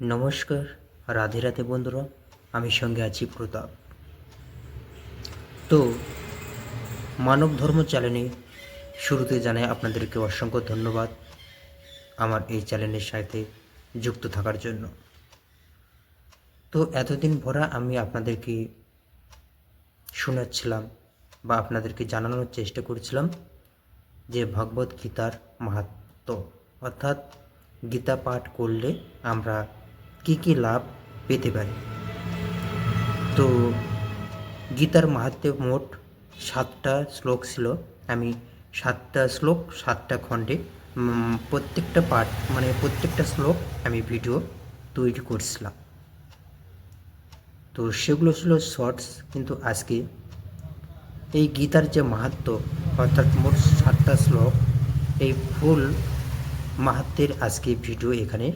নমস্কার, রাধে রাধে বন্ধুরা, আমি সঙ্গে আছি প্রতাপ। তো, মানব ধর্ম চ্যানেলে শুরুতে জানাই আপনাদেরকে অসংখ্য ধন্যবাদ আমার এই চ্যানেলের সাথে যুক্ত থাকার জন্য। তো, এতদিন ভরা আমি আপনাদেরকে শোনাচ্ছিলাম বা আপনাদেরকে জানানোর চেষ্টা করছিলাম যে ভগবত গীতার মাহাত্ম, অর্থাৎ গীতা পাঠ করলে আমরা কি কি লাভ পেতে পারি? তো গীতার মাহাত্মে মোট সাতটা শ্লোক ছিল। আমি সাতটা শ্লোক, সাতটা খণ্ডে প্রত্যেকটা পাঠ মানে প্রত্যেকটা শ্লোক আমি ভিডিও তৈরি করছিলাম। তো সেগুলো ছিল শর্টস, কিন্তু আজকে এই গীতার যে মাহাত্ম অর্থাৎ মোট সাতটা শ্লোক, এই ফুল মাহাত্মের আজকে ভিডিও এখানে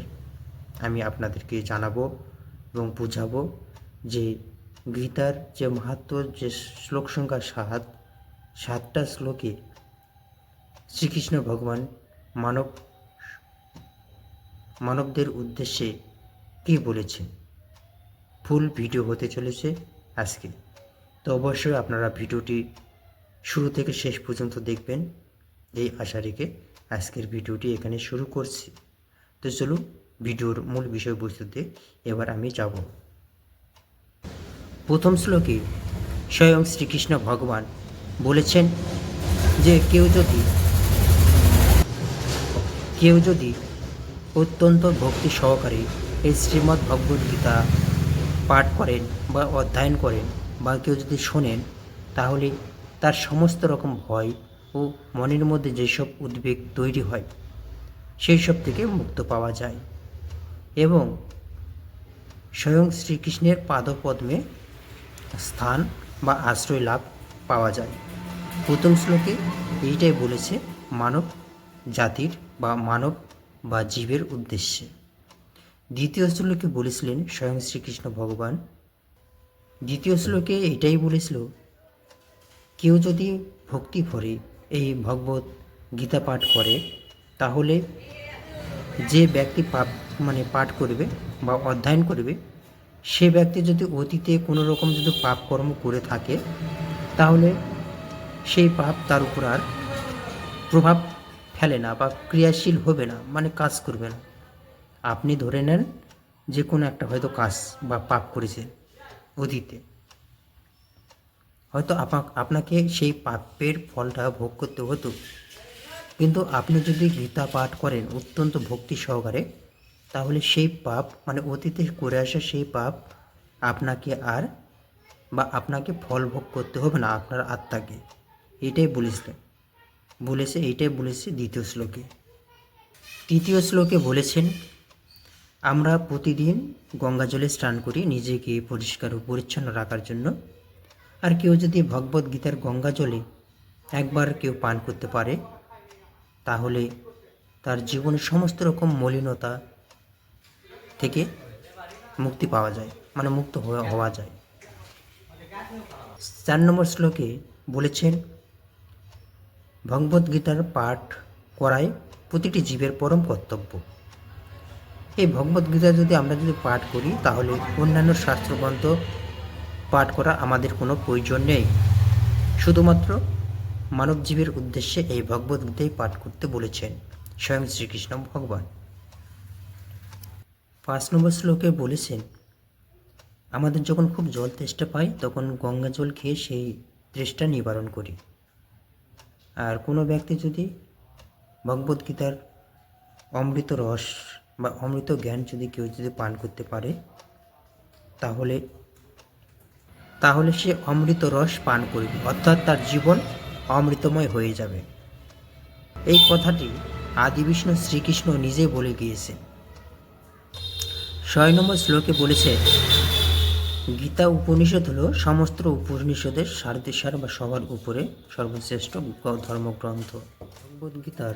আমি আপনাদেরকে জানাব এবং বুঝাবো যে গীতার যে মাহাত্ম, যে শ্লোক সংখ্যা সাত, সাতটা শ্লোকে শ্রীকৃষ্ণ ভগবান মানব, মানবদের উদ্দেশ্যে কী বলেছেন? ফুল ভিডিও হতে চলেছে আজকে। তো অবশ্যই আপনারা ভিডিওটি শুরু থেকে শেষ পর্যন্ত দেখবেন। এই আশা রেখে আজকের ভিডিওটি এখানে শুরু করছি। তো চলুন ভিডিওর মূল বিষয়বস্তুতে এবার আমি যাব। প্রথম শ্লোকে স্বয়ং শ্রীকৃষ্ণ ভগবান বলেছেন যে কেউ যদি কেউ যদি অত্যন্ত ভক্তি সহকারে এই শ্রীমদ্ ভগবদ্গীতা পাঠ করেন বা অধ্যয়ন করেন বা কেউ যদি শোনেন, তাহলে তার সমস্ত রকম ভয় ও মনের মধ্যে যেসব উদ্বেগ তৈরি হয় সেই সব থেকে মুক্ত পাওয়া যায়। এবং স্বয়ং শ্রীকৃষ্ণের পাদপদ্মে স্থান বা আশ্রয় লাভ পাওয়া যায়। প্রথম শ্লোকে এইটাই বলেছে মানব জাতির বা মানব বা জীবের উদ্দেশ্যে। দ্বিতীয় শ্লোকে বলেছিলেন স্বয়ং শ্রীকৃষ্ণ ভগবান। দ্বিতীয় শ্লোকে এটাই বলেছিল, কেউ যদি ভক্তি ভরে এই ভগবত গীতা পাঠ করে, তাহলে যে ব্যক্তি পাপ মানে পাঠ করবে বা অধ্যয়ন করবে, সে ব্যক্তি যদি অতীতে কোনো রকম যদি পাপ কর্ম করে থাকে, তাহলে সেই পাপ তার উপর আর প্রভাব ফেলে না বা ক্রিয়াশীল হবে না মানে কাজ করবে না। আপনি ধরে নেন যে কোনো একটা হয়তো কাজ বা পাপ করেছেন অতীতে। হয়তো আপা- আপনাকে সেই পাপের ফলটা ভোগ করতে হতো। কিন্তু আপনি যদি গীতা পাঠ করেন অত্যন্ত ভক্তি সহকারে, তাহলে সেই পাপ মানে অতীতে করে আসা সেই পাপ আপনাকে আর বা আপনাকে ফল ভোগ করতে হবে না আপনার আত্মাকে। এটাই বলেছিলেন বলেছে, এইটাই বলেছে দ্বিতীয় শ্লোকে। তৃতীয় শ্লোকে বলেছেন, আমরা প্রতিদিন গঙ্গা জলে স্নান করি নিজেকে পরিষ্কার ও পরিচ্ছন্ন রাখার জন্য। আর কেউ যদি ভগবদ গীতার গঙ্গা জলে একবার কেউ পান করতে পারে তাহলে তার জীবনের সমস্ত রকম মলিনতা থেকে মুক্তি পাওয়া যায় মানে মুক্ত হওয়া- যায়। চার নম্বর শ্লোকে বলেছেন ভগবদ্গীতার পাঠ করাই প্রতিটি জীবের পরম কর্তব্য। এই ভগবদ্গীতা যদি আমরা যদি পাঠ করি, তাহলে অন্যান্য শাস্ত্রগ্রন্থ পাঠ করা আমাদের কোনো প্রয়োজন নেই। শুধুমাত্র মানব জীবের উদ্দেশ্যে এই ভগবদ্গীতাই পাঠ করতে বলেছেন স্বয়ং শ্রীকৃষ্ণ ভগবান। পাঁচ নম্বর শ্লোকে বলেছেন, আমাদের যখন খুব জল তেষ্টা পাই, তখন গঙ্গা জল খেয়ে সেই তৃষ্ণা নিবারণ করি। আর কোনো ব্যক্তি যদি ভগবদ্গীতার অমৃত রস বা অমৃত জ্ঞান যদি কেউ যদি পান করতে পারে, তাহলে তাহলে সে অমৃত রস পান করবে। অর্থাৎ তার জীবন অমৃতময় হয়ে যাবে। এই কথাটি আদি বিষ্ণু শ্রীকৃষ্ণ নিজে বলে গিয়েছেন। ছয় নম্বর শ্লোকে বলেছে, গীতা উপনিষদ হলো সমস্ত উপনিষদের সারদেশার বা সবার উপরে সর্বশ্রেষ্ঠ ধর্মগ্রন্থ। ভগবদ্গীতার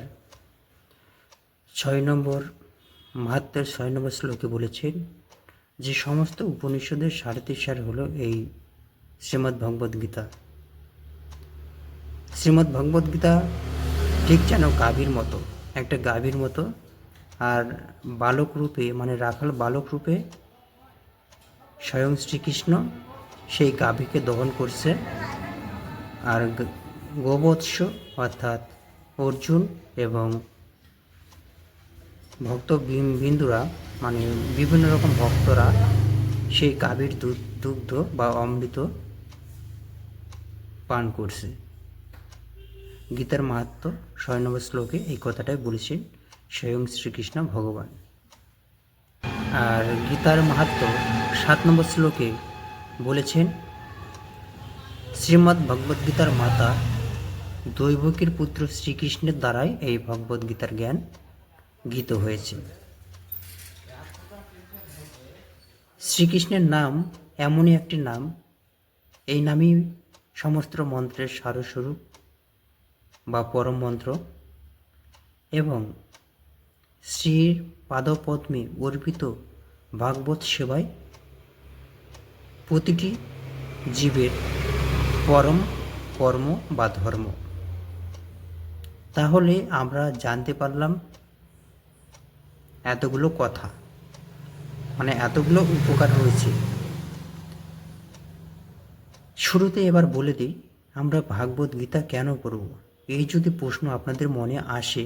ছয় নম্বর মাহাত্মের ছয় নম্বর শ্লোকে বলেছেন যে সমস্ত উপনিষদের সারদেশার হলো এই শ্রীমদ্ ভগবদ্গীতা শ্রীমদ্ ভগবদ্গীতা ঠিক যেন গাভীর মতো, একটা গাভীর মতো। আর বালক রূপে মানে রাখাল বালক রূপে স্বয়ং শ্রীকৃষ্ণ সেই গাভীকে দহন করছে। আর গোবৎস অর্থাৎ অর্জুন এবং ভক্ত বিন্দুরা মানে বিভিন্ন রকম ভক্তরা সেই গাভীর দুগ্ধ বা অমৃত পান করছে। গীতার মাহাত্ম ছয় নম্বর শ্লোকে এই কথাটাই বলেছেন স্বয়ং শ্রীকৃষ্ণ ভগবান। আর গীতার মাহাত্ম সাত নম্বর শ্লোকে বলেছেন, শ্রীমদ্ ভগবদ্গীতার মাতা দৈবকীর পুত্র শ্রীকৃষ্ণের দ্বারাই এই ভগবদ্গীতার জ্ঞান গীত হয়েছে। শ্রীকৃষ্ণের নাম এমনই একটি নাম, এই নামই সমস্ত মন্ত্রের সারস্বরূপ। বা পরম মন্ত্র এবং শ্রীর পাদপদ্মে অর্পিত ভাগবত সেবায় প্রতিটি জীবের পরম কর্ম বা ধর্ম। তাহলে আমরা জানতে পারলাম এতগুলো কথা। মানে এতগুলো উপকার হয়েছে। শুরুতে এবার বলে দিই, আমরা ভাগবত গীতা কেন পড়ব? এই যদি প্রশ্ন আপনাদের মনে আসে,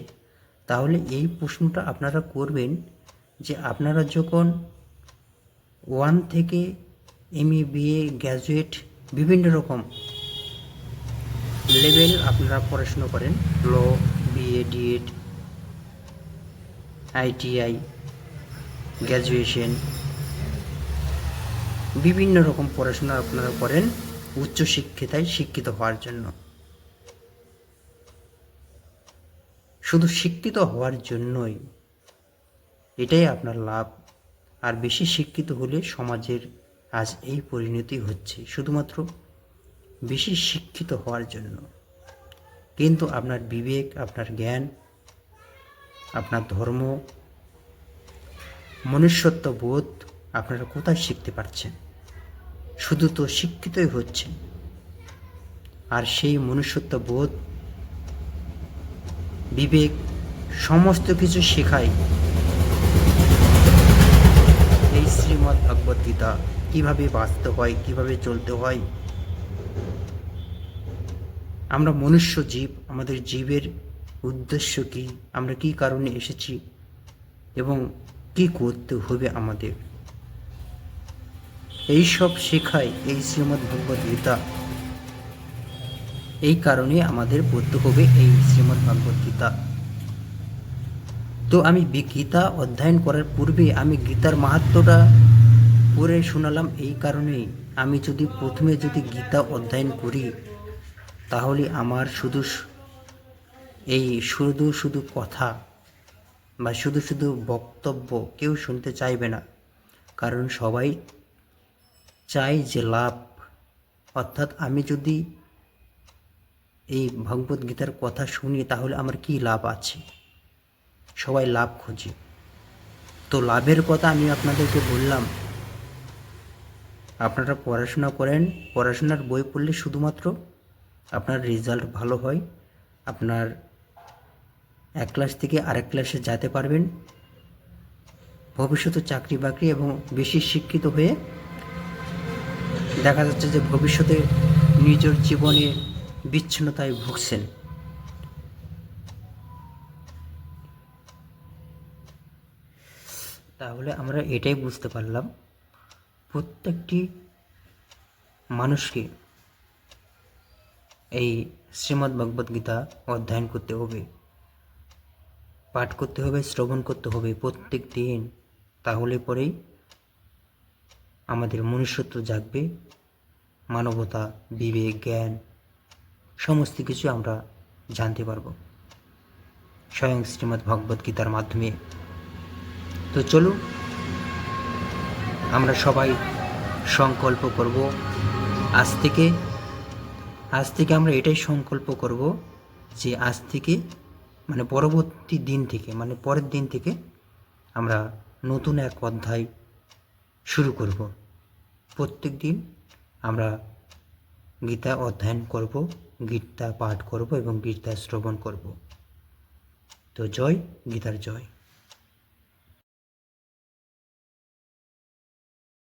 তাহলে এই প্রশ্নটা আপনারা করবেন যে আপনারা যখন ওয়ান থেকে এমএ বিএ গ্র্যাজুয়েট, বিভিন্ন রকম লেভেল আপনারা পড়াশুনো করেন, law, BA, DEd, ITI, graduation, বিভিন্ন রকম পড়াশোনা আপনারা করেন উচ্চশিক্ষিতায় শিক্ষিত হওয়ার জন্য। শুধু শিক্ষিত হওয়ার জন্যই এটাই আপনার লাভ। আর বেশি শিক্ষিত হলে সমাজের আজ এই পরিণতি হচ্ছে, শুধুমাত্র বেশি শিক্ষিত হওয়ার জন্য। কিন্তু আপনার বিবেক, আপনার জ্ঞান, আপনার ধর্ম, মনুষ্যত্ব বোধ আপনারা কোথায় শিখতে পারছেন? শুধু তো শিক্ষিতই হচ্ছেন। আর সেই মনুষ্যত্ব বোধ বিবেক, সমস্ত কিছু শেখায়। এই শ্রীমৎ ভগবত গীতা কীভাবে বাঁচতে হয়, কীভাবে চলতে হয়? আমরা মনুষ্য জীব, আমাদের জীবের উদ্দেশ্য কি? আমরা কি কারণে এসেছি? এবং কি করতে হবে আমাদের? এই সব শেখায় এই শ্রীমদ্ ভগবত গীতা এই কারণে আমাদের পড়তে হবে এই শ্রীমদ্ ভগবত গীতা। তো আমি গীতা অধ্যয়ন করার পূর্বে আমি গীতার মাহাত্ম্যটা পড়ে শোনালাম, এই কারণে আমি যদি প্রথমে যদি গীতা অধ্যয়ন করি, তাহলে আমার শুধু এই শুধু শুধু কথা বা শুধু শুধু বক্তব্য কেউ শুনতে চাইবে না। কারণ সবাই চাই যে লাভ। অর্থাৎ আমি যদি এই ভগবত গীতার কথা শুনি তাহলে আমার কি লাভ আছে? সবাই লাভ খোঁজে। তো লাভের কথা আমি আপনাদেরকে বললাম। আপনারা পড়াশোনা করেন, পড়াশোনার বই পড়লে শুধুমাত্র আপনার রেজাল্ট ভালো হয়, আপনার এক ক্লাস থেকে আরেক ক্লাসে যেতে পারবেন। ভবিষ্যতে চাকরি বাকরি এবং বেশি শিক্ষিত হয়ে দেখা যাচ্ছে যে ভবিষ্যতে নিজের জীবনে বিচ্ছিন্নতায় ভুগছেন। তাহলে আমরা এটাই বুঝতে পারলাম, প্রত্যেকটি মানুষকে এই শ্রীমদ্ ভগবদ গীতা অধ্যয়ন করতে হবে, পাঠ করতে হবে, শ্রবণ করতে হবে প্রত্যেক দিন। তাহলে পরেই আমাদের মনুষ্যত্ব জাগবে, মানবতা, বিবেক, জ্ঞান সমস্ত কিছু আমরা জানতে পারব। স্বয়ং শ্রীমদ্ ভগবদ গীতার মাধ্যমে। তো চলুন আমরা সবাই সংকল্প করব আজ থেকে। আজ থেকে আমরা এটাই সংকল্প করব যে আজ থেকে মানে পরবর্তী দিন থেকে মানে পরের দিন থেকে আমরা নতুন এক অধ্যায় শুরু করব। প্রত্যেক দিন আমরা গীতা অধ্যয়ন করব গীতা পাঠ করব এবং গীতা শ্রবণ করব। তো জয় গীতার জয়।